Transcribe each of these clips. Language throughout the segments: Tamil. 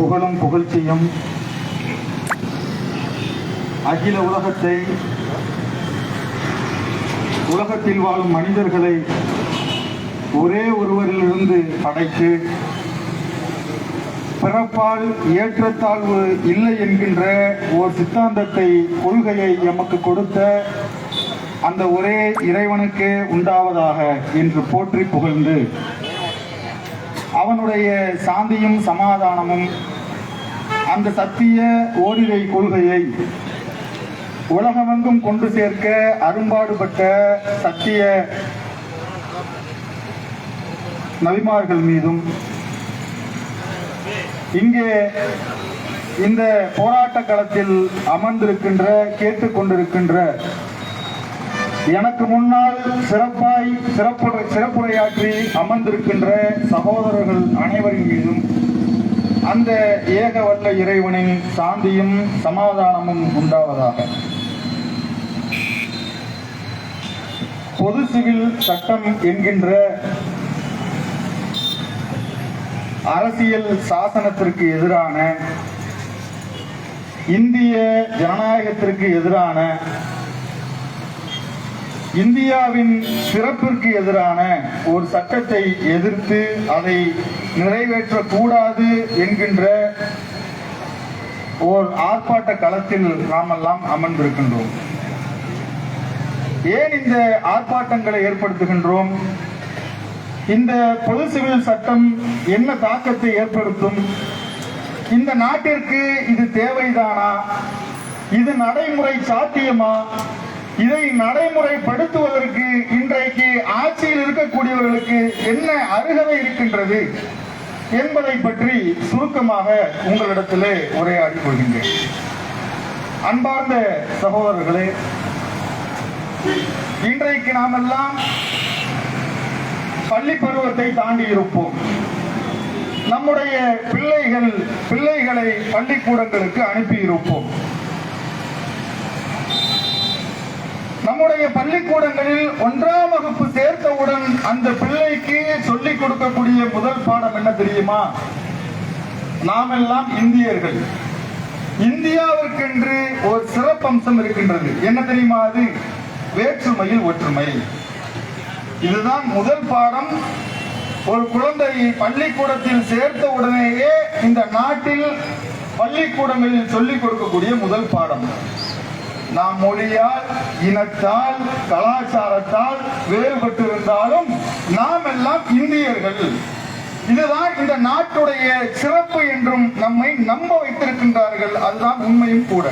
புகழும் புகழ்ச்சியும் அகில உலகத்தை உலகத்தில் வாழும் மனிதர்களை ஒரே ஒருவரிலிருந்து படைத்து பிறப்பால் ஏற்றத்தாழ்வு இல்லை என்கின்ற ஓர் சித்தாந்தத்தை கொள்கையை எமக்கு கொடுத்த அந்த ஒரே இறைவனுக்கே உண்டாவதாக என்று போற்றி புகழ்ந்து அவனுடைய சாந்தியும் சமாதானமும் அந்த சத்திய ஓரிரை கொள்கையை உலகமெங்கும் கொண்டு சேர்க்க அரும்பாடுபட்ட சத்திய நபிமார்கள் மீதும் இங்கே இந்த போராட்ட களத்தில் அமர்ந்திருக்கின்ற கேட்டுக்கொண்டிருக்கின்ற எனக்கு முன்னால் சிறப்பாய் சிறப்புரை சிறப்புரையாற்றி அமர்ந்திருக்கின்ற சகோதரர்கள் அனைவரின் மீதும் அந்த ஏக வல்ல இறைவனின் சாந்தியும் சமாதானமும் உண்டாவதாக. பொது சிவில் சட்டம் என்கின்ற அரசியல் சாசனத்திற்கு எதிரான இந்திய ஜனநாயகத்திற்கு எதிரான இந்தியாவின் சிறப்பிற்கு எதிரான ஒரு சட்டத்தை எதிர்த்து அதை நிறைவேற்றக்கூடாது என்கின்ற ஓர் ஆர்ப்பாட்ட களத்தில் நாமெல்லாம் அமர்ந்திருக்கின்றோம். ஏன் இந்த ஆர்ப்பாட்டங்களை ஏற்படுத்துகின்றோம்? இந்த பொது சிவில் சட்டம் என்ன தாக்கத்தை ஏற்படுத்தும்? இந்த நாட்டிற்கு இது தேவைதானா? இது நடைமுறை சாத்தியமா? இதை நடைமுறைப்படுத்துவதற்கு இன்றைக்கு ஆட்சியில் இருக்கக்கூடியவர்களுக்கு என்ன அருகதை இருக்கின்றது என்பதை பற்றி சுருக்கமாக உங்களிடத்திலே உரையாடி கொள்கின்றேன். அன்பார்ந்த சகோதரர்களே இன்றைக்கு நாமெல்லாம் பள்ளி பருவத்தை தாண்டி இருப்போம். நம்முடைய பிள்ளைகள் பிள்ளைகளை பள்ளிக்கூடங்களுக்கு அனுப்பி இருப்போம் நம்முடைய பள்ளிக்கூடங்களில் ஒன்றாம் வகுப்பு சேர்த்தவுடன் அந்த பிள்ளைக்கு சொல்லிக் கொடுக்கக்கூடிய முதல் பாடம் என்ன தெரியுமா? நாம் எல்லாம் இந்தியர்கள். இந்தியாவிற்கென்று ஒரு சிறப்பம்சம் இருக்கின்றது. என்ன தெரியுமா அது? வேற்றுமையில் ஒற்றுமை. இதுதான் முதல் பாடம். ஒரு குழந்தை பள்ளிக்கூடத்தில் சேர்த்த உடனேயே இந்த நாட்டில் பள்ளிக்கூடங்களில் சொல்லிக் கொடுக்கக்கூடிய முதல் பாடம். நாம் மொழியால் இனத்தால் கலாச்சாரத்தால் வேறுபட்டிருந்தாலும் நாம் எல்லாம் இந்தியர்கள். இதுதான் இந்த நாட்டுடைய சிறப்பு என்றும் நம்மை நம்ப வைத்திருக்கின்றார்கள். அதுதான் உண்மையும் கூட.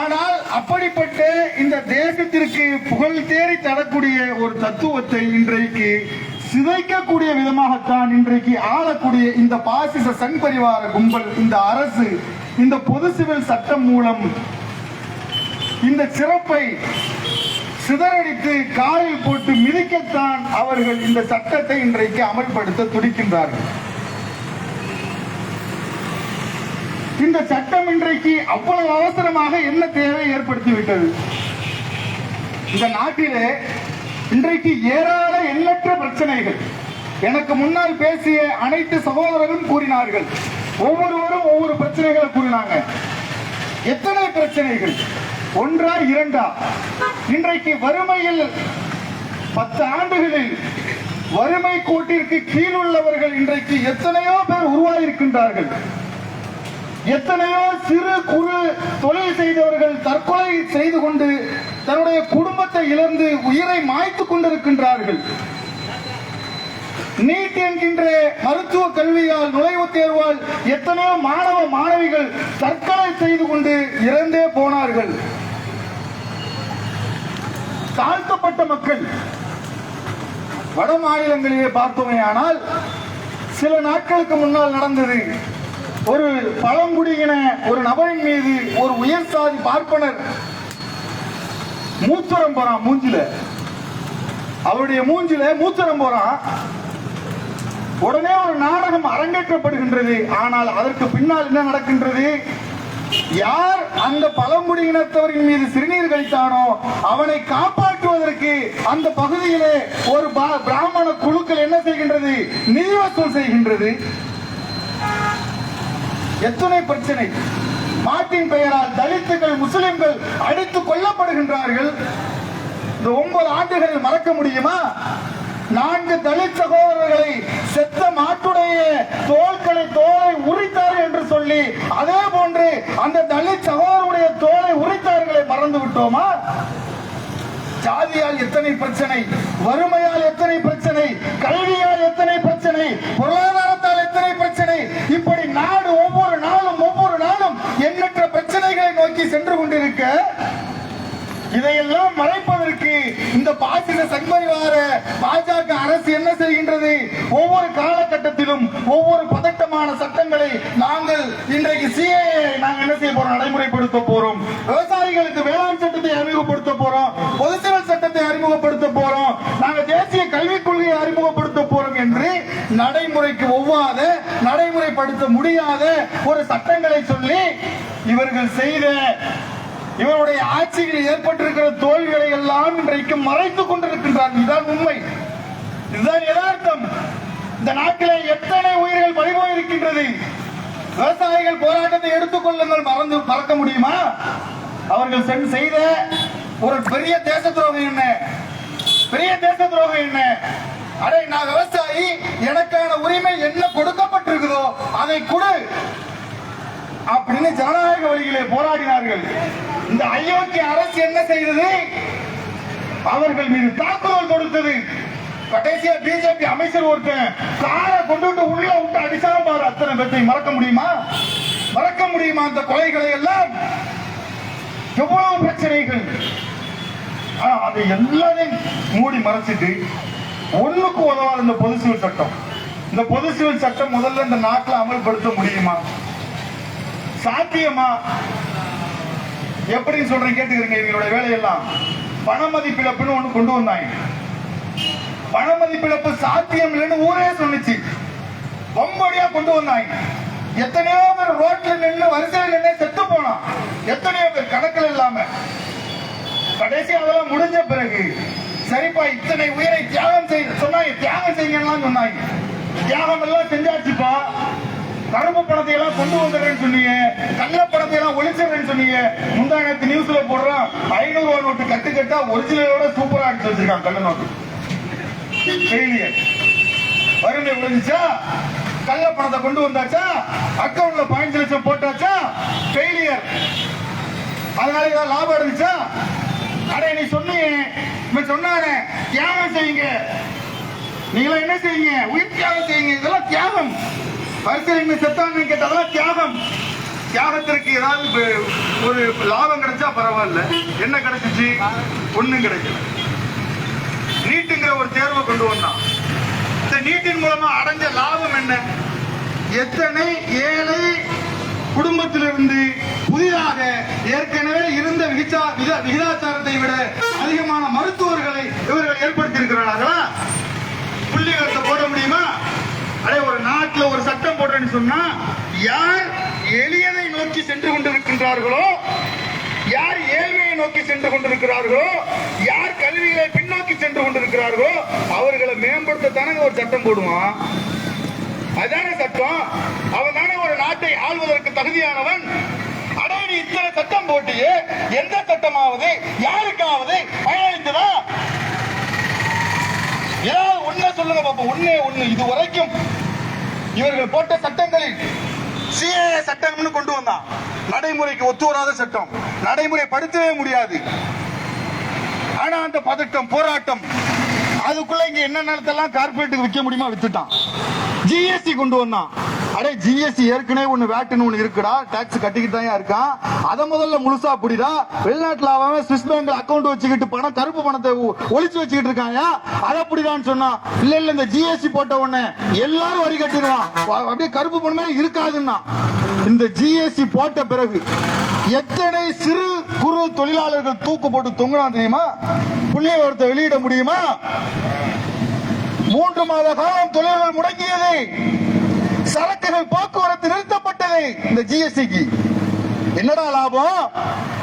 ஆனால் அப்படிப்பட்ட இந்த தேசத்திற்கு புகழ் தேறி தரக்கூடிய ஒரு தத்துவத்தை இன்றைக்கு சிதைக்கக்கூடிய விதமாகத்தான் இன்றைக்கு ஆளக்கூடிய இந்த பாசிச சண்பரிவார கும்பல் இந்த அரசு இந்த பொது சிவில் சட்டம் மூலம் இந்த சிறப்பை சிதறடித்து காரில் போட்டு மிதிக்கத்தான் அவர்கள் இந்த சட்டத்தை இன்றைக்கு அமல்படுத்த துடிக்கின்றார்கள். இந்த சட்டம் இன்றைக்கு அவ்வளவு அவசரமாக என்ன தேவை ஏற்படுத்தி விட்டது இந்த நாட்டிலே இன்றைக்கு ஏராள எண்ணற்ற பிரச்சனைகள். எனக்கு முன்னால் பேசிய அனைத்து சகோதரர்களும் கூறினார்கள். ஒவ்வொருவரும் ஒவ்வொரு பிரச்சனைகளை கூறினாங்க. எத்தனை பிரச்சனைகள்? ஒன்றா இரண்டா? இன்றைக்கு வறுமையில் பத்து ஆண்டுகளில் வறுமை கோட்டிற்கு கீழுள்ளவர்கள் இன்றைக்கு எத்தனையோ பேர் உருவாகியிருக்கின்றார்கள் எத்தனையோ சிறு குறு தொழில் செய்தவர்கள் தற்கொலை செய்து கொண்டு தன்னுடைய குடும்பத்தை இழந்து உயிரை மாய்த்து கொண்டிருக்கின்றார்கள். நீட் என்கின்ற மருத்துவ கல்வியால் நுழைவுத் தேர்வால் எத்தனையோ மாணவ மாணவிகள் தற்கொலை செய்து கொண்டு இறந்தே போனார்கள். தாழ்த்தப்பட்ட மக்கள் வட மாநிலங்களிலே பார்த்தோமே ஆனால் சில நாட்களுக்கு முன்னால் நடந்தது. ஒரு பழங்குடியின ஒரு நபரின் மீது ஒரு உயர் சாதி பார்ப்பனர் மூத்தரம் போறான் மூஞ்சில. அவருடைய மூஞ்சில மூத்தரம் போறான் உடனே ஒரு நாடகம் அரங்கேற்றப்படுகின்றது. ஆனால் அதற்கு பின்னால் என்ன நடக்கின்றது? யார் அந்த பழங்குடியினத்தவரின் மீது சிறுநீர் கழித்தானோ அவனை காப்பாற்றுவதற்கு அந்த பகுதியிலே ஒரு பிராமண குழுக்கள் என்ன செய்கின்றது? நிதி வசூல் செய்கின்றது. எத்தனை பிரச்சனை? நாட்டின் பெயரால் தலித்துகள் முஸ்லிம்கள் அடித்து கொல்லப்படுகின்றார்கள். இந்த ஒன்பது ஆண்டுகளில் மறக்க முடியுமா? நான்கு தலித் சகோதரர்களை செத்த மாட்டுடைய தோள்களை தோலை உரித்தார்கள் என்று சொல்லி அதே போன்று அந்த தலித் சகோதரருடைய தோலை உரித்தார்களை மறந்து விட்டோமா? ஜாதியால் எத்தனை பிரச்சனை வறுமையால் எத்தனை பிரச்சனை கல்வியால் எத்தனை பிரச்சனை பொருளாதாரத்தால் எத்தனை பிரச்சனை இப்படி நாடு ஒவ்வொரு நாளும் எண்ணற்ற பிரச்சனைகளை நோக்கி சென்று கொண்டிருக்க இதையெல்லாம் மறைப்பதற்கு இந்த பாசிச சங்பரிவார பாஜக அரசு என்ன செய்கின்றது? ஒவ்வொரு காலகட்டத்திலும் ஒவ்வொரு பதட்டமான சட்டங்களை நாங்கள் இன்றைக்கு சிஏ நாங்கள் என்ன செய்ய போறோம்? நடைமுறைப்படுத்த போறோம். விவசாயிகளுக்கு வேளாண் சட்டத்தை அறிமுகப்படுத்த போறோம். பொது சிவில் சட்டத்தை அறிமுகப்படுத்த போறோம். நாங்கள் தேசிய கல்விக் கொள்கையை அறிமுகப்படுத்த போறோம் என்று நடைமுறைக்கு ஒவ்வாத நடைமுறைப்படுத்த முடியாத ஒரு சட்டங்களை சொல்லி இவர்கள் செய்த இவருடைய ஆட்சியில் ஏற்பட்டிருக்கிற தோல்விகளை எல்லாம் இன்றைக்கு மறைத்துக் கொண்டிருக்கின்றார் இதுதான் உண்மை. இதுதான் யதார்த்தம். இந்த நாட்டிலே எத்தனை உயிர்கள் பறிபோயிருக்கின்றது? விவசாயிகள் போராட்டத்தை எடுத்துக்கொள்ளுங்கள் மறந்து மறக்க முடியுமா? அவர்கள் சென்- செய்த ஒரு பெரிய தேச துரோகம் என்ன? பெரிய தேச துரோகம் என்ன? அடே நான் விவசாயி. எனக்கான உரிமை என்ன கொடுக்கப்பட்டிருக்குதோ அதை கொடு. அப்படின்னு ஜனநாயக வழியிலே போராடினார்கள். இந்த அயோக்கிய அரசு என்ன செய்தது? அவர்கள் மீது தாக்குதல் தொடுத்தது. கடைசியா பிஜேபி அமைச்சர் ஒருத்தன் காரை கொண்டுவிட்டு உள்ள விட்டு அடிச்சாலும் பாரு அத்தனை பேர்த்தை மறக்க முடியுமா? மறக்க முடியுமா அந்த கொலைகளை எல்லாம்? எவ்வளவு பிரச்சனைகள்? ஆனா அதை எல்லாத்தையும் மூடி மறைச்சிட்டு ஒண்ணுக்கு உதவாத இந்த பொது சிவில் சட்டம். இந்த பொது சிவில் சட்டம் முதல்ல இந்த நாட்டில் அமல்படுத்த முடியுமா? சாத்தியமா? எப்படின்னு சொல்றேன் கேட்டுக்கிறீங்க இவங்களோட வேலையெல்லாம். பண மதிப்பிழப்புன்னு ஒண்ணு கொண்டு வந்தாங்க. பண மதிப்பிழப்பு சாத்தியம் இல்லைன்னு ஊரே சொன்னிச்சு. வம்படியா கொண்டு வந்தாங்க. எத்தனையோ பேர் ரோட்ல நின்று வரிசையில் நின்று செத்து போனான். எத்தனையோ பேர் கணக்கில் இல்லாம. கடைசி அதெல்லாம் முடிஞ்ச பிறகு சரிப்பா இத்தனை உயிரை தியாகம் செய்ய சொன்னாங்க தியாகம் செய்யலாம் சொன்னாங்க. தியாகம் எல்லாம் செஞ்சாச்சுப்பா. கரும்பு படத்தை எல்லாம் கொண்டு வந்துடுறேன்னு சொன்னீங்க. கள்ள பணத்தை எல்லாம் ஒழிச்சிடுறேன்னு சொன்னீங்க. முந்தா நேரத்து நியூஸ்ல போடுறான் ஐநூறு ரூபா நோட்டு கட்டு கட்டா ஒரிஜினலோட சூப்பரா அடிச்சு வச்சிருக்கான் கள்ள நோட்டு. ஃபெயிலியர் வறுமை விழுந்துச்சா கள்ள பணத்தை கொண்டு வந்தாச்சா? அக்கௌண்ட்ல பதினஞ்சு லட்சம் போட்டாச்சா? ஃபெயிலியர் அதனால ஏதாவது லாபம் இருந்துச்சா? அடே நீ சொன்னீங்க இவன் சொன்னானே தியாகம் செய்யுங்க. நீங்களாம் என்ன செய்யுங்க? உயிர் தியாகம் செய்யுங்க. இதெல்லாம் தியாகம். பரிசீலனை செத்தான்னு கேட்டதெல்லாம் தியாகம். தியாகத்திற்கு ஏதாவது ஒரு லாபம் கிடைச்சா பரவாயில்ல. என்ன கிடைச்சிச்சு? ஒண்ணும் கிடைக்கல. நீட்டுங்கிற ஒரு தேர்வை கொண்டு வந்தான். இந்த நீட்டின் மூலமா அடைஞ்ச லாபம் என்ன? எத்தனை? ஏழை? குடும்பத்திலிருந்து புதிதாக ஏற்கனவே இருந்த விகிதாச்சாரத்தை விட அதிகமான மருத்துவர்களை இவர்கள் ஏற்படுத்தி இருக்கிறார்களா புள்ளிகளத்தை போட முடியுமா? அதே ஒரு நாட்டில் ஒரு சட்டம் போடுறேன்னு சொன்னா யார் எளியதை நோக்கி சென்று கொண்டிருக்கின்றார்களோ யார் ஏழ்மையை நோக்கி சென்று கொண்டிருக்கிறார்களோ யார் கல்விகளை பின்னோக்கி சென்று கொண்டிருக்கிறார்களோ அவர்களை மேம்படுத்த தானே ஒரு சட்டம் போடுவான் அதான சட்டம். அவன் தானே ஒரு நாட்டை ஆள்வதற்கு தகுதியானவன். அடே நீ இத்தனை சட்டம் போட்டியே. எந்த சட்டமாவது யாருக்காவது பயனளித்ததா? ஏதாவது உண்மை சொல்லுங்க பாப்போம். ஒண்ணே ஒண்ணு. இது வரைக்கும் இவர்கள் போட்ட சட்டங்களில் சிஏ சட்டம்னு கொண்டு வந்தான். நடைமுறைக்கு ஒத்து வராத சட்டம். நடைமுறைப்படுத்தவே முடியாது. ஆனா அந்த பதட்டம் போராட்டம் அதுக்குள்ள இங்க என்ன நடத்தலாம் கார்பரேட்டுக்கு விற்க முடியுமா வித்துட்டான். ஜிஎஸ்டி கொண்டு வந்தான். அடே ஜிஎஸ்டி ஏற்கனவே ஒண்ணு வேட்டுன்னு ஒண்ணு இருக்குடா. டாக்ஸ் கட்டிக்கிட்டு தான் இருக்கான். அதை முதல்ல முழுசா புடிடா. வெளிநாட்டுல அவன் சுவிஸ் பேங்க்ல அக்கௌண்ட் வச்சுக்கிட்டு பணம் கருப்பு பணத்தை ஒழிச்சு வச்சுக்கிட்டு இருக்காங்க அதை புடிடான்னு சொன்னா இல்ல இல்ல இந்த ஜிஎஸ்டி போட்ட உடனே எல்லாரும் வரி கட்டிடுவான் அப்படியே கருப்பு பணமே இருக்காதுன்னா. இந்த ஜிஎஸ்டி போட்ட பிறகு எத்தனை சிறு குறு தொழிலாளர்கள் தூக்கு போட்டு தொங்குனா தெரியுமா? புள்ளிய வெளியிட முடியுமா? மூன்று மாத காலம் தொழில்கள் முடங்கியது. சரக்குகள் போக்குவரத்து நிறுத்தப்பட்டது இந்த ஜிஎஸ்டிக்கு என்னடா லாபம்?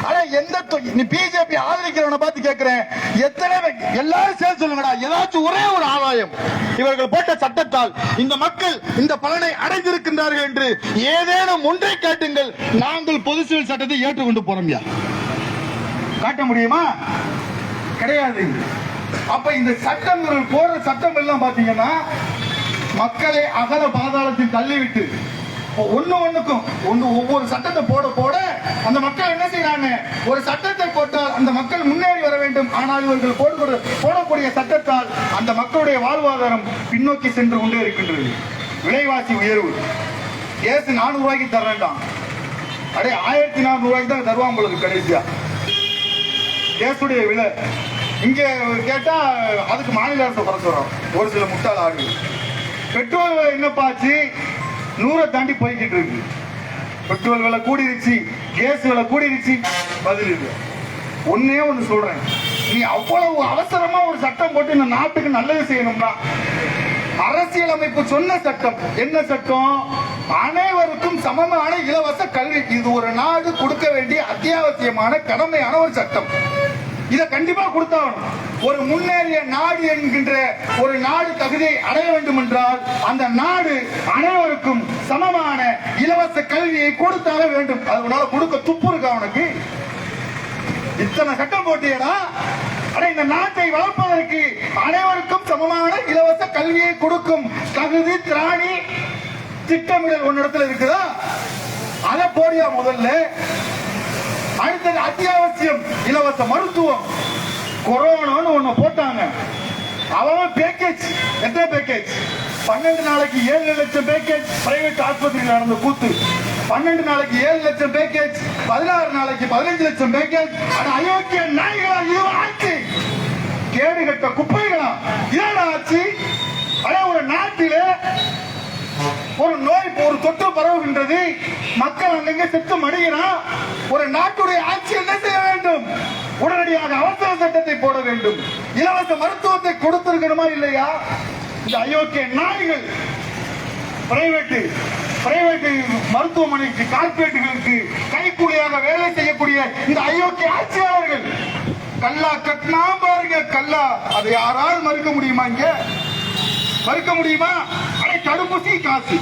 ஆனா எந்த நீ பிஜேபி ஆதரிக்கிறவனை பார்த்து கேட்கிறேன் எத்தனை எல்லாரும் சேர்ந்து சொல்லுங்கடா. ஏதாச்சும் ஒரே ஒரு ஆதாயம். இவர்கள் போட்ட சட்டத்தால் இந்த மக்கள் இந்த பலனை அடைந்திருக்கின்றார்கள் என்று ஏதேனும் ஒன்றை காட்டுங்கள். நாங்கள் பொது சிவில் சட்டத்தை ஏற்றுக்கொண்டு போறோம் காட்ட முடியுமா? கிடையாது. அப்ப இந்த சட்டம் போற போடுற சட்டம் எல்லாம் பாத்தீங்கன்னா மக்களை அகல பாதாளத்தில் தள்ளிவிட்டு ஒண்ணு ஒண்ணுக்கும் ஒண்ணு ஒவ்வொரு சட்டத்தை போட போட அந்த மக்கள் என்ன செய்யறாங்க ஒரு சட்டத்தை போட்டால் அந்த மக்கள் முன்னேறி வர வேண்டும். ஆனால் இவர்கள் போடுகிற போடக்கூடிய சட்டத்தால் அந்த மக்களுடைய வாழ்வாதாரம் பின்னோக்கி சென்று கொண்டே இருக்கின்றது. விலைவாசி உயர்வு. கேஸ் நானூறு ரூபாய்க்கு தர வேண்டாம். அடே ஆயிரத்தி நானூறு ரூபாய்க்கு தான் தருவான் உங்களுக்கு கடைசியா. கேஸுடைய விலை. இங்கே கேட்டால் அதுக்கு மாநில அரசு குறைச்சு வரும் ஒரு சில முட்டாள் ஆடு பெட்ரோல் என்னப்பாச்சு நூறை தாண்டி போய்கிட்டு இருக்கு. பெட்ரோல் விலை கூடிருச்சு கேஸ் விலை கூடிருச்சு. பதில் இது. ஒன்னே ஒன்று சொல்றேன். நீ அவ்வளவு அவசரமா ஒரு சட்டம் போட்டு இந்த நாட்டுக்கு நல்லது செய்யணும்னா அரசியலமைப்பு சொன்ன சட்டம். என்ன சட்டம்? அனைவருக்கும் சமமான இலவச கல்வி. இது ஒரு நாடு கொடுக்க வேண்டிய அத்தியாவசியமான கடமையான ஒரு சட்டம். இதை கண்டிப்பா கொடுத்தாகணும். ஒரு முன்னேறிய நாடு என்கின்ற ஒரு நாடு தகுதியை அடைய வேண்டும் என்றால் அந்த நாடு அனைவருக்கும் சமமான இலவச கல்வியை கொடுத்தாக வேண்டும். அது உன்னால கொடுக்க துப்பு இருக்கா அவனுக்கு இத்தனை சட்டம் போட்டியடா. அட இந்த நாட்டை வளர்ப்பதற்கு அனைவருக்கும் சமமான இலவச கல்வியை கொடுக்கும் தகுதி திராணி திட்டமிடல் ஒன்னிடத்துல இருக்குதா? அதை போடியா முதல்ல. அடுத்தது அத்தியாவசியம் இலவச மருத்துவம். கொரோனான்னு ஒன்று போட்டாங்க. அவன் பேக்கேஜ் எத்தனை பேக்கேஜ் பன்னெண்டு நாளைக்கு ஏழு லட்சம் பேக்கேஜ் பிரைவேட் ஆஸ்பத்திரியில் நடந்த கூத்து. பன்னெண்டு நாளைக்கு ஏழு லட்சம் பேக்கேஜ் பதினாறு நாளைக்கு பதினஞ்சு லட்சம் பேக்கேஜ் ஆனா அயோக்கிய நாய்களா இதுவும் ஆட்சி கேடு கட்ட குப்பைகளா. இதோட ஆட்சி அதே ஒரு நாட்டிலே ஒரு நோய் ஒரு தொற்று பரவுகின்றது. மக்கள் அங்கங்க செத்து மடிகிறான் ஒரு நாட்டுடைய ஆட்சி என்ன செய்ய வேண்டும்? உடனடியாக அவசர சட்டத்தை போட வேண்டும். இலவச மருத்துவத்தை கொடுத்திருக்கணுமா இல்லையா? இந்த அயோக்கிய நாய்கள் பிரைவேட்டு பிரைவேட் மருத்துவமனைக்கு கார்பரேட்டுகளுக்கு கைக்கூலியாக வேலை செய்யக்கூடிய இந்த அயோக்கிய ஆட்சியாளர்கள். கல்லா கட்டினா பாருங்க கல்லா. அதை யாராவது மறுக்க முடியுமா இங்க? மறுக்க முடியுமா? தடுப்பூசி காசு.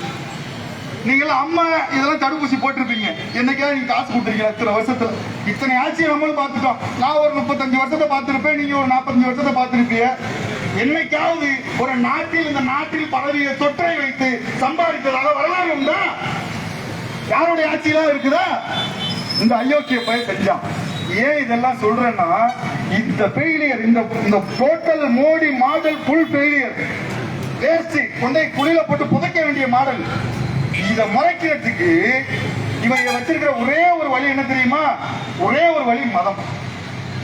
நீங்க அம்மா இதெல்லாம் தடுப்பூசி போட்டிருப்பீங்க. என்னைக்காவது நீங்க காசு கொடுத்துருக்கீங்க இத்தனை வருஷத்துல. இத்தனை ஆட்சியை நம்மளும் பார்த்துட்டோம். நான் ஒரு முப்பத்தஞ்சு வருஷத்தை பார்த்துருப்பேன் நீங்க ஒரு நாற்பத்தஞ்சு வருஷத்தை பார்த்துருப்பீங்க. என்னைக்காவது ஒரு நாட்டில் இந்த நாட்டில் பதவியை தொற்றை வைத்து சம்பாதித்ததாக வரலாறு உண்டா? யாருடைய ஆட்சியெல்லாம் இருக்குதா? இந்த அயோக்கிய பய செஞ்சான் ஏன் இதெல்லாம் சொல்றேன்னா இந்த ஃபெயிலியர் இந்த இந்த total Modi model full failure waste கொண்டை குளியில போட்டு புதைக்க வேண்டிய மாடல். இத மறைக்கிறதுக்கு இவங்க வச்சிருக்கிற ஒரே ஒரு வழி என்ன தெரியுமா? ஒரே ஒரு வழி மதம்.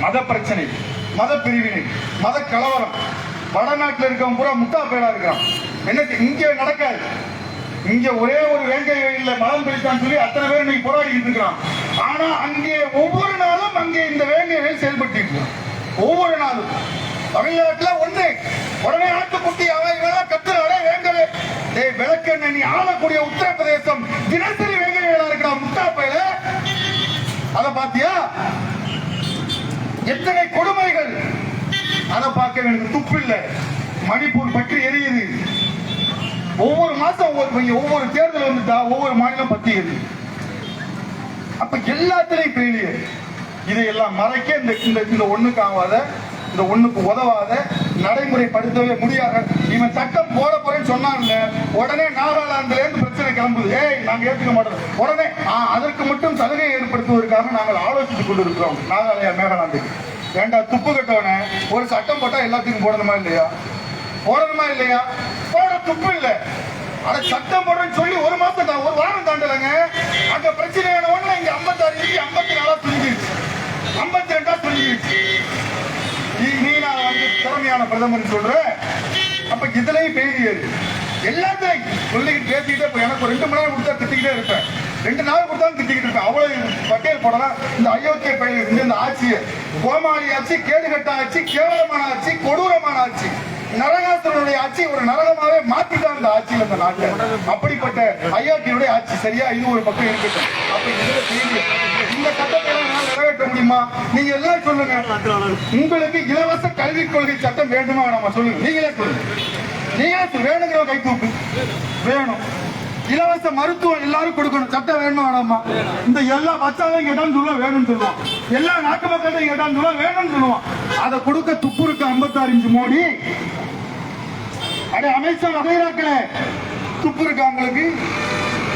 மத பிரச்சனை மத பிரிவினை மத கலவரம் வடநாட்டில் இருக்கவன் பூரா முட்டா பேடா இருக்கிறான். என்ன இங்க நடக்காது. இங்க ஒரே ஒரு வேங்கை வயல்ல மதம் பிடித்தான்னு சொல்லி அத்தனை பேர் இன்னைக்கு போராடிட்டு இருக்கிறான். ஆனா அங்கே ஒவ்வொரு நாளும் அங்கே இந்த வேங்கை செயல்பட்டு இருக்கிறான். ஒவ்வொரு நாளும். தமிழ்நாட்டில் உடனே ஆட்டுக்குட்டி அவைகளா இவெல்லாம் கத்துறாடே வேங்கவே டேய் விளக்கண்ண நீ ஆளக்கூடிய உத்தரப்பிரதேசம் தினசரி வேங்கை வேலா இருக்கா முட்டா அத பாத்தியா? எத்தனை கொடுமைகள். அதை பார்க்க எனக்கு துப்பு மணிப்பூர் பற்றி எரியுது. ஒவ்வொரு மாசம் ஒவ்வொரு ஒவ்வொரு தேர்தல் வந்துட்டா ஒவ்வொரு மாநிலம் பத்தியது அப்ப எல்லாத்திலையும் ஃபெயிலியர் இதையெல்லாம் மறைக்க இந்த இந்த இந்த ஒண்ணுக்கு ஆகாத இந்த ஒண்ணுக்கு உதவாத நடைமுறைப்படுத்தவே முடியாது. இவன் சட்டம் போட போறேன்னு சொன்னாங்க உடனே நாகாலாந்துல இருந்து பிரச்சனை கிளம்புது. ஏய் நாங்க ஏத்துக்க மாட்டோம். உடனே ஆ, அதற்கு மட்டும் சலுகை ஏற்படுத்துவதற்காக நாங்கள் ஆலோசித்துக் கொண்டிருக்கிறோம். நாகாலயா மேகாலாந்துக்கு. ஏண்டா துப்பு கட்டவனே? ஒரு சட்டம் போட்டா எல்லாத்துக்கும் போடணுமா இல்லையா? போடணுமா இல்லையா? போட துப்பு இல்லை. அட சட்டம் போடுறேன்னு சொல்லி ஒரு மாசம் தான் ஒரு வாரம் தாண்டலங்க. அங்க பிரச்சனையான ஒண்ணு இங்க ஐம்பத்தாறு இருக்கு ஐம்பத்தி நாலா துணிஞ்சிருச்சு ஐம்பத்தி ரெண்டா துணிஞ்சிருச்சு நான் வந்து திறமையான பிரதமர் சொல்ற? அப்ப இதுலயும் பெய்தியது எல்லாத்தையும் சொல்லிக்கிட்டு பேசிக்கிட்டே இப்ப எனக்கு ஒரு ரெண்டு மணி நேரம் கொடுத்தா திட்டிக்கிட்டே இருப்பேன். ரெண்டு நாள் கொடுத்தாலும் திட்டிக்கிட்டு இருப்பேன். அவ்வளவு பட்டியல் போடலாம். இந்த அயோக்கிய பயிர் இந்த ஆட்சியை. கோமாளி ஆட்சி கேடுகட்ட ஆட்சி கேவலமான ஆட்சி கொடூரமான ஆட்சி. நரகாசுரனுடைய ஆட்சி ஒரு நரகமாவே மாத்திட்டான் இந்த ஆட்சியில் அந்த நாட்டை. அப்படிப்பட்ட அயோக்கியனுடைய ஆட்சி சரியா? இது ஒரு பக்கம் இருக்கட்டும். அப்ப இதுல இந்த சட்டத்தை எல்லாம் நிறைவேற்ற முடியுமா? நீங்க எல்லாம் சொல்லுங்க. உங்களுக்கு இலவச கல்விக் கொள்கை சட்டம் வேண்டுமா நம்ம சொல்லுங்க. நீங்களே சொல்லுங்க. நீங்களே வேணுங்கிற கை தூக்கு. வேணும். இலவச மருத்துவம் எல்லாரும் கொடுக்கணும். சட்டம் வேணுமா வேணாமா? இந்த எல்லா பச்சாவையும் கேட்டாலும் சொல்லுவா வேணும்னு சொல்லுவான் எல்லா நாட்டு மக்கள்கிட்டையும் கேட்டாலும் சொல்லுவா வேணும்னு சொல்லுவான் அதை கொடுக்க துப்புருக்கு ஐம்பத்தாறு இன்ச்சு மோடி. அடே அமைச்சர் வகைராக்களே துப்பு இருக்கா உங்களுக்கு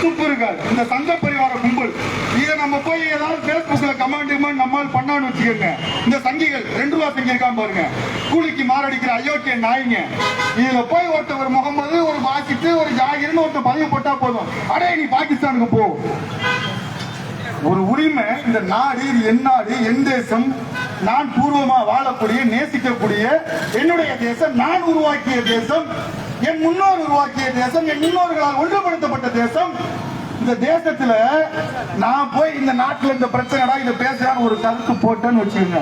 துப்பு இருக்காது இந்த சங்க பரிவார கும்பல். நம்ம போய் ஏதாவது பேஸ்புக்ல கமெண்ட் கிமெண்ட் நம்மால் பண்ணான்னு வச்சுக்கோங்க. இந்த சங்கிகள் ரெண்டு ரூபா சங்கி இருக்காம பாருங்க. கூலிக்கு மாரடிக்கிற அயோக்கிய நாய்ங்க. இதுல போய் ஒருத்தர் ஒரு முகமது ஒரு வாசித்து ஒரு ஜாகிர்னு ஒருத்தர் பதிவு போட்டா போதும். அடே நீ பாகிஸ்தானுக்கு போ. ஒரு உரிமை இந்த நாடு இது என் நாடு என் தேசம். நான் பூர்வமா வாழக்கூடிய நேசிக்கக்கூடிய என்னுடைய தேசம் நான் உருவாக்கிய தேசம் என் முன்னோர் உருவாக்கிய தேசம் என் முன்னோர்களால் ஒன்றுபடுத்தப்பட்ட தேசம். இந்த தேசத்துல நான் போய் இந்த நாட்டுல இந்த பிரச்சனைடா இதை பேசுறான்னு ஒரு கருத்து போட்டேன்னு வச்சுக்கோங்க.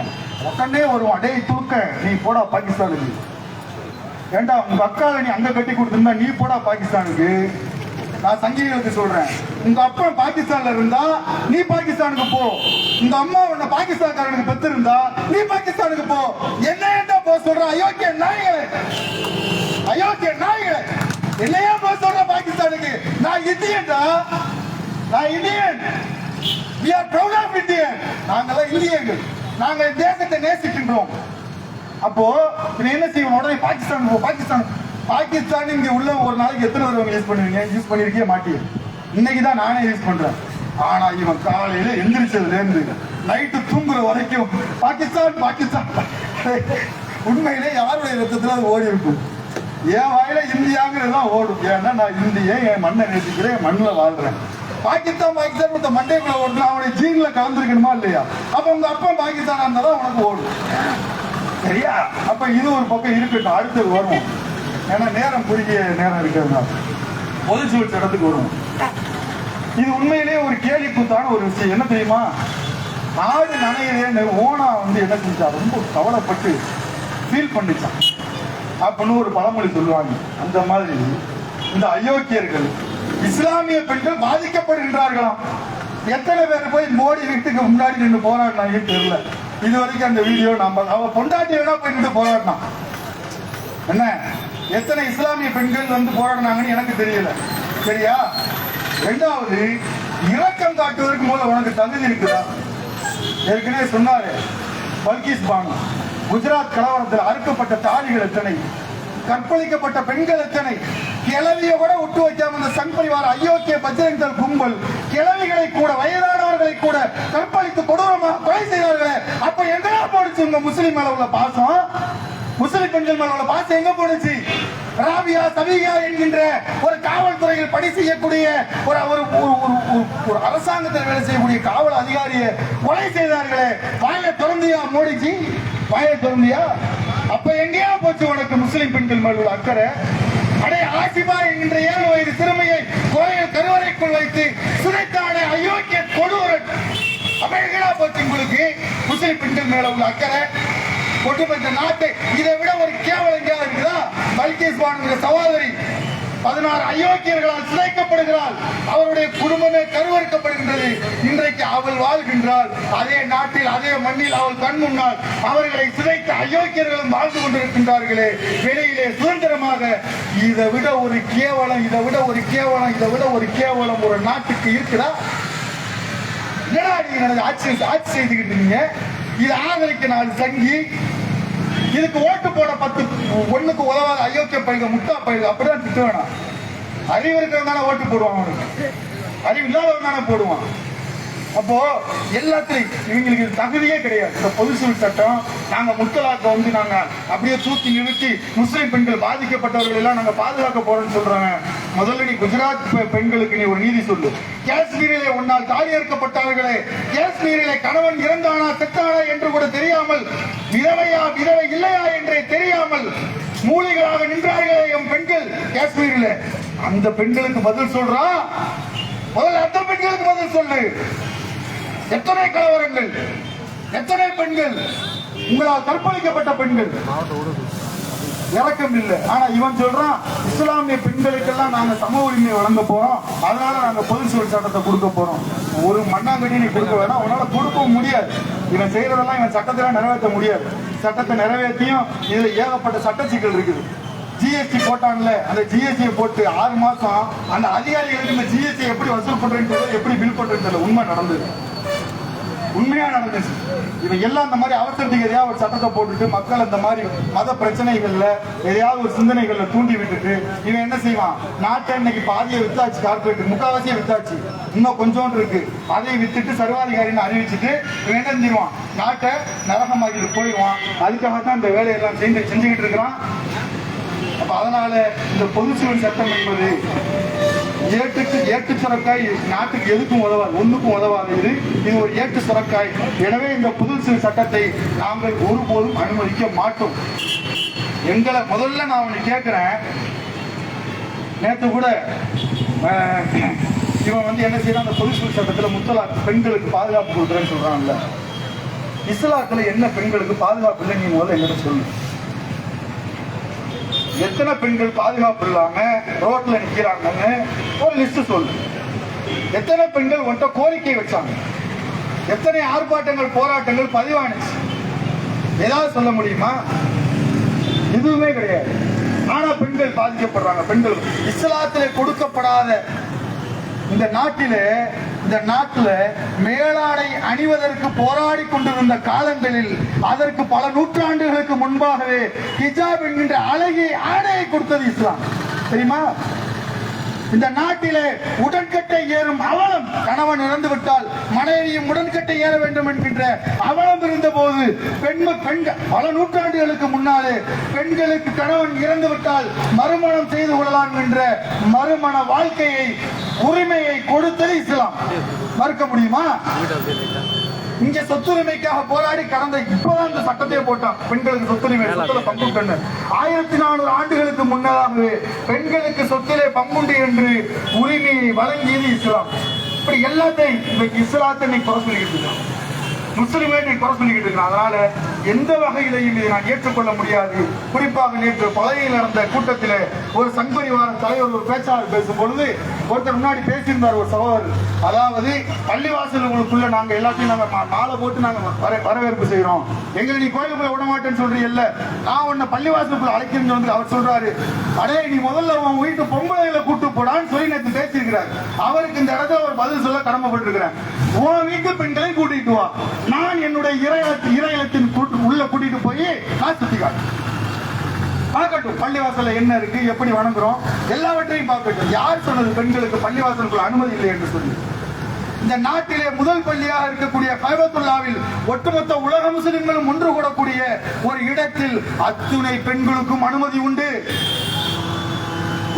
உடனே ஒரு அடே தூக்க நீ போடா பாகிஸ்தானுக்கு. ஏண்டா உங்க அக்காவை நீ அங்க கட்டி கொடுத்திருந்தா நீ போடா பாகிஸ்தானுக்கு? நான் சங்கீதத்துக்கு சொல்றேன். உங்க அப்பா பாகிஸ்தான்ல இருந்தா நீ பாகிஸ்தானுக்கு போ. உங்க அம்மா உன்னை பாகிஸ்தான்காரனுக்கு பெத்து இருந்தா நீ பாகிஸ்தானுக்கு போ. என்ன ஏண்டா போ சொல்ற? அயோக்கிய நாய்களே. அயோக்கிய நாய்களே. என்னையா போ சொல்ற? நான் இந்தியன்டா. நான் Indian. We are proud of Indian நாங்கெல்லாம் இந்தியர்கள். நாங்கள் தேசத்தை நேசிக்கின்றோம். அப்போ என்ன செய்வோம் உடனே பாகிஸ்தான் போ பாகிஸ்தான். பாகிஸ்தான் இங்க உள்ள ஒரு நாளைக்கு எத்தனை தடவை யூஸ் பண்ணுவீங்க? யூஸ் பண்ணிருக்கே மாட்டியே இன்னைக்கு தான் நானே யூஸ் பண்றேன். ஆனா இவன் காலையில எந்திரிச்சதுல இருந்து நைட்டு தூங்குற வரைக்கும் பாகிஸ்தான் பாகிஸ்தான். உண்மையிலே யாருடைய ரத்தத்துல அது ஓடி இருக்கும்? என் வாயில இந்தியாங்கிறது தான் ஓடும். ஏன்னா நான் இந்திய என் மண்ணை நேசிக்கிறேன் என் மண்ணில் வாழ்றேன். பாகிஸ்தான் பாகிஸ்தான் இந்த மண்டைக்குள்ள ஓடணும் அவனுடைய ஜீன்ல கலந்துருக்கணுமா இல்லையா? அப்ப உங்க அப்பா பாகிஸ்தானா இருந்தா தான் உனக்கு ஓடும். சரியா? அப்ப இது ஒரு பக்கம் இருக்கட்டும் அடுத்தது வரும். ஏன்னா நேரம் குறுகிய நேரம் இருக்கிறதுனால. பொது சூழ்ச்சி இடத்துக்கு வரும். இது உண்மையிலேயே ஒரு கேலி கூத்தான ஒரு விஷயம். என்ன தெரியுமா? ஆடு நனையுதேன்னு ஓனா வந்து என்ன செஞ்சா ரொம்ப கவலைப்பட்டு ஃபீல் பண்ணிச்சான். அப்படின்னு ஒரு பழமொழி சொல்லுவாங்க. அந்த மாதிரி இந்த அயோக்கியர்கள் இஸ்லாமிய பெண்கள் பாதிக்கப்படுகின்றார்களாம். எத்தனை பேர் போய் மோடி வீட்டுக்கு முன்னாடி நின்று போராடினாங்க தெரியல. இது வரைக்கும் அந்த வீடியோ நம்ம அவ பொண்டாட்டி வேணா போய் நின்று போராடினான். என்ன? எத்தனை இஸ்லாமிய பெண்கள் வந்து போராடினாங்கன்னு எனக்கு தெரியல. சரியா? ரெண்டாவது இரக்கம் காட்டுவதற்கு முதல்ல உனக்கு தகுதி இருக்குதா? ஏற்கனவே சொன்னாரு. பல்கிஸ் பானு. குஜராத் கலவரத்தில் அறுக்கப்பட்ட தாலிகள் எத்தனை? கற்பழிக்கப்பட்ட பெண்கள் எத்தனை? கிளவிய கூட விட்டு வைக்காம இந்த சங் பரிவார அயோக்கிய பஜ்ரங் கும்பல் கிளவிகளை கூட வயதானவர்களை கூட கற்பழித்து கொடூரமாக கொலை செய்தார்களே. அப்ப எங்கடா போடுச்சு உங்க முஸ்லீம் மேல உள்ள பாசம்? முஸ்லிம் பெண்கள் மேல உள்ள பாசம் எங்க போடுச்சு ராபியா சபிகா என்கின்ற ஒரு காவல்துறையில் பணி செய்யக்கூடிய ஒரு ஒரு ஒரு- ஒரு- ஒரு- அரசாங்கத்தில் வேலை செய்யக்கூடிய காவல் அதிகாரியை கொலை செய்தார்களே. வாயில திறந்தியா மோடிஜி? வாயில திறந்தியா? அப்ப எங்கேயா போச்சு உனக்கு முஸ்லிம் பெண்கள் மேல் உள்ள அக்கறை? அடே ஆசிபா என்கின்ற ஏழு வயது சிறுமியை கோயில் கருவறைக்குள் வைத்து சிதைத்தான அயோக்கிய கொடூரன். அப்ப எங்கேயா போச்சு உங்களுக்கு முஸ்லிம் பெண்கள் மேல உள்ள அக்கறை? ஒட்டுமொத்த நாட்டை இதை விட ஒரு கேவலம் எங்கேயா இருக்குதா பல்கேஸ் பானுங்கிற சகோதரி பதினாறு அயோக்கியர்களால் சிதைக்கப்படுகிறாள் அவருடைய குடும்பமே கருவறுக்கப்படுகின்றது. இன்றைக்கு அவள் வாழ்கின்றாள். அதே நாட்டில் அதே மண்ணில் அவள் கண் முன்னால் அவர்களை சிதைத்த அயோக்கியர்களும் வாழ்ந்து கொண்டிருக்கின்றார்களே. வெளியிலே சுதந்திரமாக இதை விட ஒரு கேவலம் இதை விட ஒரு கேவலம் இதை விட ஒரு கேவலம் ஒரு நாட்டுக்கு இருக்குதா? என்னடா நீங்க ஆட்சி ஆட்சி செய்துகிட்டு இருக்கீங்க? இது ஆதரிக்க நாலு சங்கி இதுக்கு ஓட்டு போட பத்து ஒண்ணுக்கு உதவாத அயோக்கிய பயில்க முட்டா பயில்க அப்படிதான் திட்ட வேணாம் அறிவு இருக்கிறவங்க ஓட்டு போடுவான் அவனுக்கு. அறிவு இல்லாதவங்க தானே போடுவான். அப்போ எல்லாத்துலையும் இவங்களுக்கு தகுதியே கிடையாது. இந்த பொது சிவில் சட்டம் நாங்க முத்தலாக்க வந்து நாங்க அப்படியே தூக்கி நிறுத்தி முஸ்லீம் பெண்கள் பாதிக்கப்பட்டவர்கள் எல்லாம் நாங்க பாதுகாக்க போறோம்னு சொல்றாங்க. முதல்ல நீ குஜராத் பெண்களுக்கு நீ ஒரு நீதி சொல்லு. காஷ்மீரிலே உன்னால் தாலி அறுக்கப்பட்டார்களே காஷ்மீரிலே கணவன் இறந்தானா செத்தானா என்று கூட தெரியாமல் விதவையா விதவை இல்லையா என்றே தெரியாமல் மூலிகளாக நின்றார்களே எம் பெண்கள் காஷ்மீரில். அந்த பெண்களுக்கு பதில் சொல்றா? முதல்ல அந்த பெண்களுக்கு பதில் சொல்லு. எத்தனை கலவரங்கள் எத்தனை பெண்கள் உங்களால் கற்பழிக்கப்பட்ட பெண்கள்? இறக்கம் இல்லை. ஆனா இவன் சொல்றான் இஸ்லாமிய பெண்களுக்கெல்லாம் நாங்க சம உரிமை வழங்க போறோம். அதனால நாங்க பொது சுவர் சட்டத்தை கொடுக்க போறோம். ஒரு மண்ணாங்கட்டி நீ கொடுக்க வேணாம். உன்னால கொடுக்கவும் முடியாது. இவன் செய்யறதெல்லாம் இவன் சட்டத்துல நிறைவேற்ற முடியாது. சட்டத்தை நிறைவேற்றியும் இதுல ஏகப்பட்ட சட்ட சிக்கல் இருக்குது. ஜிஎஸ்டி போட்டான்ல அந்த ஜிஎஸ்டியை போட்டு ஆறு மாசம் அந்த அதிகாரிகளுக்கு இந்த ஜிஎஸ்டி எப்படி வசூல் பண்றேன்னு தெரியல, எப்படி பில் பண்றேன்னு தெரியல. உண்மை நடந்தது. உண்மையா நடந்துச்சு இவன் எல்லாம் இந்த மாதிரி அவசரத்துக்கு எதையாவது ஒரு சட்டத்தை போட்டுட்டு மக்கள் இந்த மாதிரி மத பிரச்சனைகள்ல எதையாவது ஒரு சிந்தனைகள்ல தூண்டி விட்டுட்டு இவன் என்ன செய்வான்? நாட்டை இன்னைக்கு பாதியை வித்தாச்சு கார்பரேட் முக்காவாசியை வித்தாச்சு. இன்னும் கொஞ்சோண்டு இருக்கு. அதை வித்துட்டு சர்வாதிகாரின்னு அறிவிச்சுட்டு இவன் என்ன செஞ்சிருவான்? நாட்டை நரகமாக்கிட்டு போயிடுவான். அதுக்காக தான் இந்த வேலையெல்லாம் செஞ்சு செஞ்சுக்கிட்டு இருக்கிறான். அப்ப அதனால இந்த பொது சிவில் சட்டம் என்பது ஏட்டுக்கு ஏட்டு சுரக்காய் நாட்டுக்கு எதுக்கும் உதவாது ஒன்றுக்கும் உதவாது. இது இது ஒரு ஏட்டு சுரக்காய். எனவே இந்த புது சட்டத்தை நாங்கள் ஒருபோதும் அனுமதிக்க மாட்டோம். எங்களை முதல்ல நான் உன்னை கேட்குறேன் நேற்று கூட இவன் வந்து என்ன செய்யறான்? அந்த பொது சட்டத்தில் சட்டத்துல முத்தலா பெண்களுக்கு பாதுகாப்பு கொடுக்குறேன்னு சொல்கிறான்ல இஸ்லாத்தில் என்ன பெண்களுக்கு பாதுகாப்பு இல்லை நீ முதல்ல எங்கிட்ட சொல்லு. எத்தனை பெண்கள் பாதுகாப்பு இல்லாம ரோட்ல நிக்கிறாங்கன்னு ஒரு லிஸ்ட் சொல்லு. எத்தனை பெண்கள் உன்கிட்ட கோரிக்கை வச்சாங்க? எத்தனை ஆர்ப்பாட்டங்கள் போராட்டங்கள் பதிவானுச்சு? ஏதாவது சொல்ல முடியுமா? எதுவுமே கிடையாது. ஆனா பெண்கள் பாதிக்கப்படுறாங்க பெண்கள். இஸ்லாத்திலே கொடுக்கப்படாத இந்த நாட்டிலே இந்த நாட்டில் மே அணிவதற்கு போராடி கொண்டிருந்த காலங்களில் அதற்கு பல நூற்றாண்டுகளுக்கு முன்பாகவே ஹிஜாப் என்கின்ற அழகிய ஆடையை கொடுத்தது இஸ்லாம். தெரியுமா? இந்த நாட்டிலே உடன்கட்டை ஏறும் அவலம் கணவன் இறந்து விட்டால் மனைவியும் உடன்கட்டை ஏற வேண்டும் என்கின்ற அவலம் இருந்த போது பெண்ம பெண்கள் பல நூற்றாண்டுகளுக்கு முன்னாலே பெண்களுக்கு கணவன் இறந்து விட்டால் மறுமணம் செய்து கொள்ளலாம் என்ற மறுமண வாழ்க்கையை உரிமையை கொடுத்தது இஸ்லாம். மறுக்க முடியுமா? இங்க சொத்துரிமைக்காக போராடி கடந்த இப்பதான் இந்த சட்டத்தையே போட்டான். பெண்களுக்கு சொத்துரிமை சொத்துல பங்குண்டு ஆயிரத்தி நானூறு ஆண்டுகளுக்கு முன்னதாகவே பெண்களுக்கு சொத்திலே பங்குண்டு என்று உரிமையை வழங்கியது இஸ்லாம். இப்படி எல்லாத்தையும் இன்னைக்கு இஸ்லாத்தை நீ குறை சொல்லிக்கிட்டு இருக்கான். முஸ்லிமே நீ குறை சொல்லிக்கிட்டு இருக்கான். அதனால எந்த வகையிலையும் இதை நான் ஏற்றுக்கொள்ள முடியாது. குறிப்பாக நேற்று பழையில் நடந்த கூட்டத்தில் ஒரு சங்பரிவார தலைவர் ஒரு பேச்சாளர் பேசும் பொழுது ஒருத்தர் முன்னாடி பேசியிருந்தார் ஒரு சகோதரர். அதாவது பள்ளிவாசல்களுக்குள்ள நாங்கள் எல்லாத்தையும் நாங்கள் மாலை போட்டு நாங்கள் வர வரவேற்பு செய்கிறோம் எங்களை நீ கோயிலுக்குள்ள விட மாட்டேன்னு சொல்றீங்கல்ல? நான் உன்னை பள்ளிவாசலுக்குள்ள அழைக்கிறேன்னு வந்து அவர் சொல்றாரு. அடே நீ முதல்ல உன் வீட்டு பொம்பளைகளை கூட்டு போடான்னு சொல்லி நேற்று பேசியிருக்கிறார். அவருக்கு இந்த இடத்துல ஒரு பதில் சொல்ல கடமைப்பட்டிருக்கிறேன். உன் வீட்டு பெண்களை கூட்டிட்டு வா. நான் என்னுடைய இறையத்தின் இறையத்தின் உள்ள கூட்டிட்டு போய் நான் சுத்தி காட்டுறேன் பார்க்கட்டும் பள்ளிவாசல்ல என்ன இருக்கு எப்படி வணங்குறோம் எல்லாவற்றையும் பார்க்கட்டும். யார் சொன்னது பெண்களுக்கு பள்ளிவாசலுக்குள்ள அனுமதி இல்லை என்று சொல்லி. இந்த நாட்டிலே முதல் பள்ளியாக இருக்கக்கூடிய கைபத்துல்லாவில் ஒட்டுமொத்த உலக முஸ்லிம்களும் ஒன்று கூடக்கூடிய ஒரு இடத்தில் அத்துணை பெண்களுக்கும் அனுமதி உண்டு.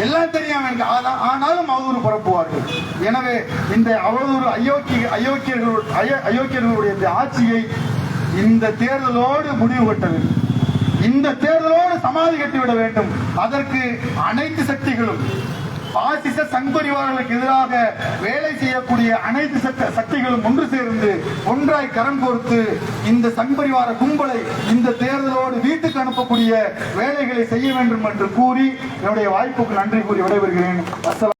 எல்லாம் தெரியாம எனக்கு ஆனாலும் அவதூறு பரப்புவார்கள். எனவே இந்த அவதூறு அயோக்கிய அயோக்கியர்கள் அயோக்கியர்களுடைய இந்த ஆட்சியை இந்த தேர்தலோடு முடிவு கட்ட இந்த தேர்தலோடு சமாதி கட்டிவிட வேண்டும். அதற்கு அனைத்து சக்திகளும் பாசிச சங்பரிவார்களுக்கு எதிராக வேலை செய்யக்கூடிய அனைத்து சக்த சக்திகளும் ஒன்று சேர்ந்து ஒன்றாய் கரம் கோர்த்து இந்த சங்பரிவார கும்பலை இந்த தேர்தலோடு வீட்டுக்கு அனுப்பக்கூடிய வேலைகளை செய்ய வேண்டும் என்று கூறி என்னுடைய வாய்ப்புக்கு நன்றி கூறி விடைபெறுகிறேன்.